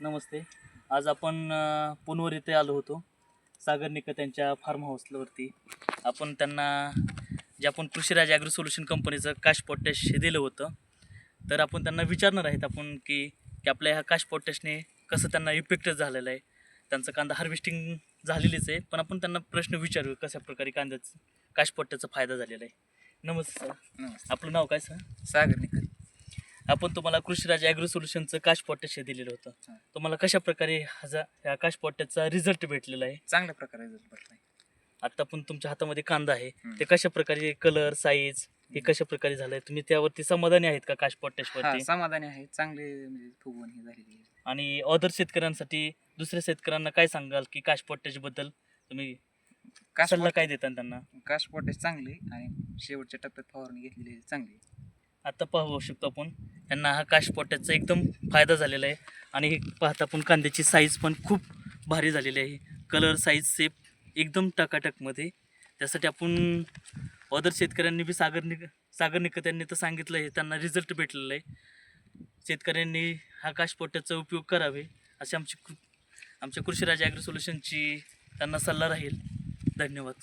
नमस्ते. आज आपण पुनवर इथे आलो होतो. सागर निकत त्यांच्या फार्म हाऊसवरती आपण त्यांना जे आपण कृषीराज ॲग्रो सोल्युशन कंपनीचं काश पोटॅश हे दिलं होतं. तर आपण त्यांना विचारणार आहेत आपण की की आपल्या ह्या काश पोटॅशने कसं त्यांना इफेक्ट झालेलं आहे. त्यांचं कांदा हार्वेस्टिंग झालेलीच आहे. पण आपण त्यांना प्रश्न विचारू कशा प्रकारे कांद्याचं काश पोट्याचा फायदा झालेला आहे. नमस्ते सर नमस्ते. आपलं नाव काय सर सागर निकल आपण तुम्हाला कृषीराज ॲग्रो सोल्युशनचं काश पोटॅश हे दिलेलं होतं. तुम्हाला कशा प्रकारे हजा ह्या काश पोट्याचा रिझल्ट भेटलेला आहे? चांगल्या प्रकारे भेटलाय आता पण तुमच्या हातामध्ये कांदा आहे. ते कशा प्रकारे कलर साईज हे कशा प्रकारे झालंय? तुम्ही त्यावरती समाधानी आहेत का काश हा वरती? समाधानी आहे. चांगले म्हणजे फुगवण ही झालेली आहे. आणि अदर शेतकऱ्यांसाठी दुसऱ्या शेतकऱ्यांना काय सांगाल की काश पोटॅशबद्दल? तुम्ही काश सल्ला पोट- काय देता त्यांना? काश पोटेश चांगले आणि शेवटच्या टप्प्यात फवारणी घेतलेली आहे चांगली आत्ता पाहू शकतो आपण. त्यांना हा काशपोट्याचा एकदम फायदा झालेला आहे. आणि हे पाहता आपण कांद्याची साईज पण खूप भारी झालेली आहे. कलर साईज सेप एकदम टकाटकमध्ये. त्यासाठी आपण अदर शेतकऱ्यांनी बी सागर निक सागर निकत यांनी तर सांगितलं आहे त्यांना रिझल्ट भेटलेला आहे. शेतकऱ्यांनी हा काशपोट्याचा उपयोग करावे. अशी आमची आमच्या कृषीराज ॲग्रो सोल्युशनची त्यांना सल्ला राहील. धन्यवाद.